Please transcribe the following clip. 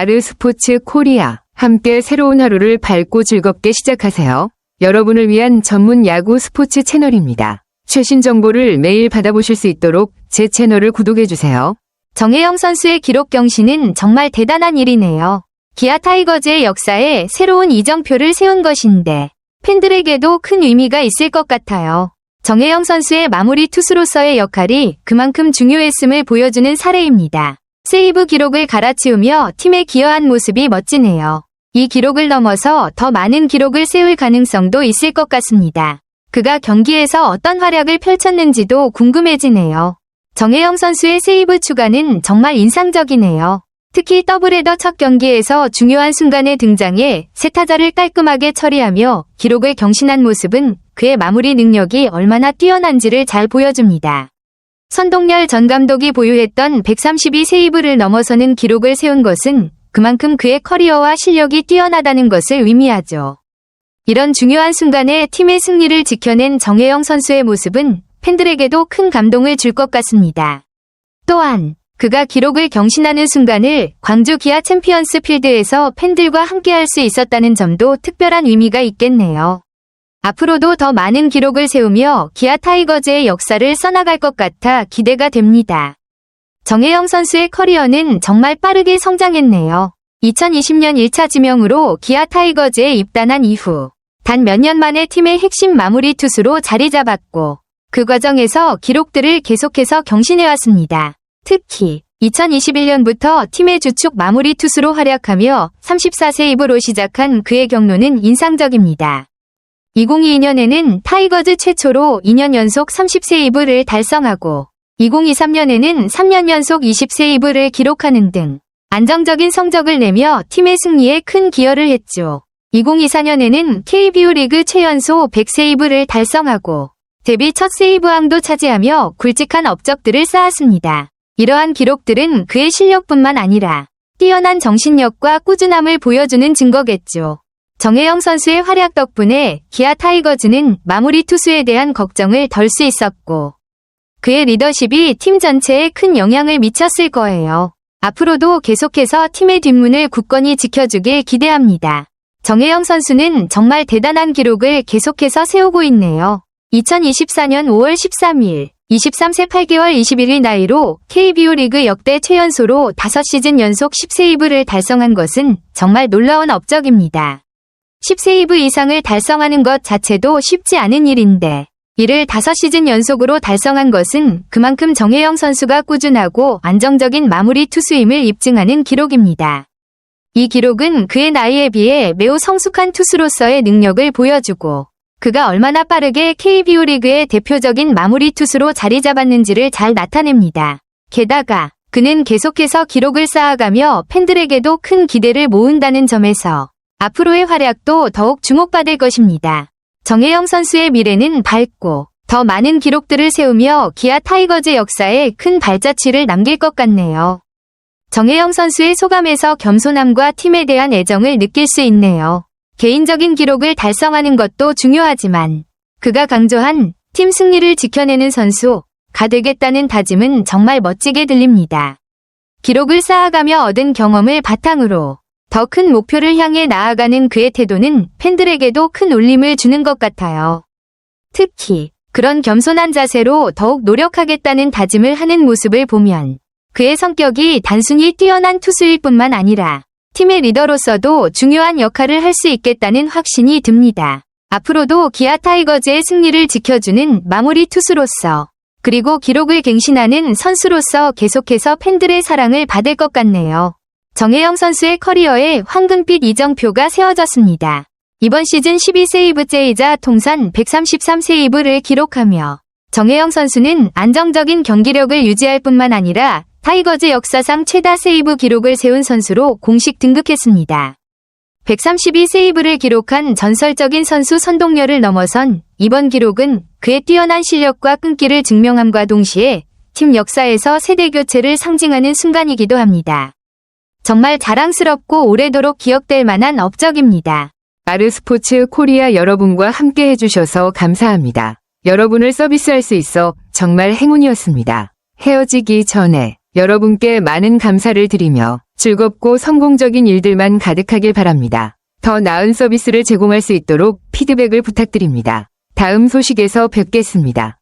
아르스포츠 코리아. 함께 새로운 하루를 밝고 즐겁게 시작하세요. 여러분을 위한 전문 야구 스포츠 채널입니다. 최신 정보를 매일 받아보실 수 있도록 제 채널을 구독해주세요. 정혜영 선수의 기록 경신은 정말 대단한 일이네요. 기아 타이거즈의 역사에 새로운 이정표를 세운 것인데 팬들에게도 큰 의미가 있을 것 같아요. 정혜영 선수의 마무리 투수로서의 역할이 그만큼 중요했음을 보여주는 사례입니다. 세이브 기록을 갈아치우며 팀에 기여한 모습이 멋지네요. 이 기록을 넘어서 더 많은 기록을 세울 가능성도 있을 것 같습니다. 그가 경기에서 어떤 활약을 펼쳤는지도 궁금해지네요. 정혜영 선수의 세이브 추가는 정말 인상적이네요. 특히 더블헤더 첫 경기에서 중요한 순간에 등장해 세 타자를 깔끔하게 처리하며 기록을 경신한 모습은 그의 마무리 능력이 얼마나 뛰어난지를 잘 보여줍니다. 선동열 전 감독이 보유했던 132 세이브를 넘어서는 기록을 세운 것은 그만큼 그의 커리어와 실력이 뛰어나다는 것을 의미하죠. 이런 중요한 순간에 팀의 승리를 지켜낸 정혜영 선수의 모습은 팬들에게도 큰 감동을 줄 것 같습니다. 또한 그가 기록을 경신하는 순간을 광주 기아 챔피언스 필드에서 팬들과 함께할 수 있었다는 점도 특별한 의미가 있겠네요. 앞으로도 더 많은 기록을 세우며 기아 타이거즈의 역사를 써나갈 것 같아 기대가 됩니다. 정혜영 선수의 커리어는 정말 빠르게 성장했네요. 2020년 1차 지명으로 기아 타이거즈에 입단한 이후 단 몇 년 만에 팀의 핵심 마무리 투수로 자리 잡았고 그 과정에서 기록들을 계속해서 경신해왔습니다. 특히 2021년부터 팀의 주축 마무리 투수로 활약하며 34세이브로 시작한 그의 경로는 인상적입니다. 2022년에는 타이거즈 최초로 2년 연속 30세이브를 달성하고 2023년에는 3년 연속 20세이브를 기록하는 등 안정적인 성적을 내며 팀의 승리에 큰 기여를 했죠. 2024년에는 KBO 리그 최연소 100세이브를 달성하고 데뷔 첫 세이브왕도 차지하며 굵직한 업적들을 쌓았습니다. 이러한 기록들은 그의 실력뿐만 아니라 뛰어난 정신력과 꾸준함을 보여주는 증거겠죠. 정혜영 선수의 활약 덕분에 기아 타이거즈는 마무리 투수에 대한 걱정을 덜 수 있었고 그의 리더십이 팀 전체에 큰 영향을 미쳤을 거예요. 앞으로도 계속해서 팀의 뒷문을 굳건히 지켜주길 기대합니다. 정혜영 선수는 정말 대단한 기록을 계속해서 세우고 있네요. 2024년 5월 13일 23세 8개월 21일 나이로 KBO 리그 역대 최연소로 5시즌 연속 10세이브를 달성한 것은 정말 놀라운 업적입니다. 10세이브 이상을 달성하는 것 자체도 쉽지 않은 일인데 이를 5시즌 연속으로 달성한 것은 그만큼 정혜영 선수가 꾸준하고 안정적인 마무리 투수임을 입증하는 기록입니다. 이 기록은 그의 나이에 비해 매우 성숙한 투수로서의 능력을 보여주고 그가 얼마나 빠르게 KBO 리그의 대표적인 마무리 투수로 자리 잡았는지를 잘 나타냅니다. 게다가 그는 계속해서 기록을 쌓아가며 팬들에게도 큰 기대를 모은다는 점에서 앞으로의 활약도 더욱 주목받을 것입니다. 정혜영 선수의 미래는 밝고 더 많은 기록들을 세우며 기아 타이거즈 역사에 큰 발자취를 남길 것 같네요. 정혜영 선수의 소감에서 겸손함과 팀에 대한 애정을 느낄 수 있네요. 개인적인 기록을 달성하는 것도 중요하지만 그가 강조한 팀 승리를 지켜내는 선수가 되겠다는 다짐은 정말 멋지게 들립니다. 기록을 쌓아가며 얻은 경험을 바탕으로 더 큰 목표를 향해 나아가는 그의 태도는 팬들에게도 큰 울림을 주는 것 같아요. 특히 그런 겸손한 자세로 더욱 노력하겠다는 다짐을 하는 모습을 보면 그의 성격이 단순히 뛰어난 투수일 뿐만 아니라 팀의 리더로서도 중요한 역할을 할 수 있겠다는 확신이 듭니다. 앞으로도 기아 타이거즈의 승리를 지켜주는 마무리 투수로서 그리고 기록을 갱신하는 선수로서 계속해서 팬들의 사랑을 받을 것 같네요. 정혜영 선수의 커리어에 황금빛 이정표가 세워졌습니다. 이번 시즌 12세이브째이자 통산 133세이브를 기록하며 정혜영 선수는 안정적인 경기력을 유지할 뿐만 아니라 타이거즈 역사상 최다 세이브 기록을 세운 선수로 공식 등극했습니다. 132 세이브를 기록한 전설적인 선수 선동열을 넘어선 이번 기록은 그의 뛰어난 실력과 끈기를 증명함과 동시에 팀 역사에서 세대 교체를 상징하는 순간이기도 합니다. 정말 자랑스럽고 오래도록 기억될 만한 업적입니다. 아르스포츠 코리아 여러분과 함께 해주셔서 감사합니다. 여러분을 서비스할 수 있어 정말 행운이었습니다. 헤어지기 전에 여러분께 많은 감사를 드리며 즐겁고 성공적인 일들만 가득하길 바랍니다. 더 나은 서비스를 제공할 수 있도록 피드백을 부탁드립니다. 다음 소식에서 뵙겠습니다.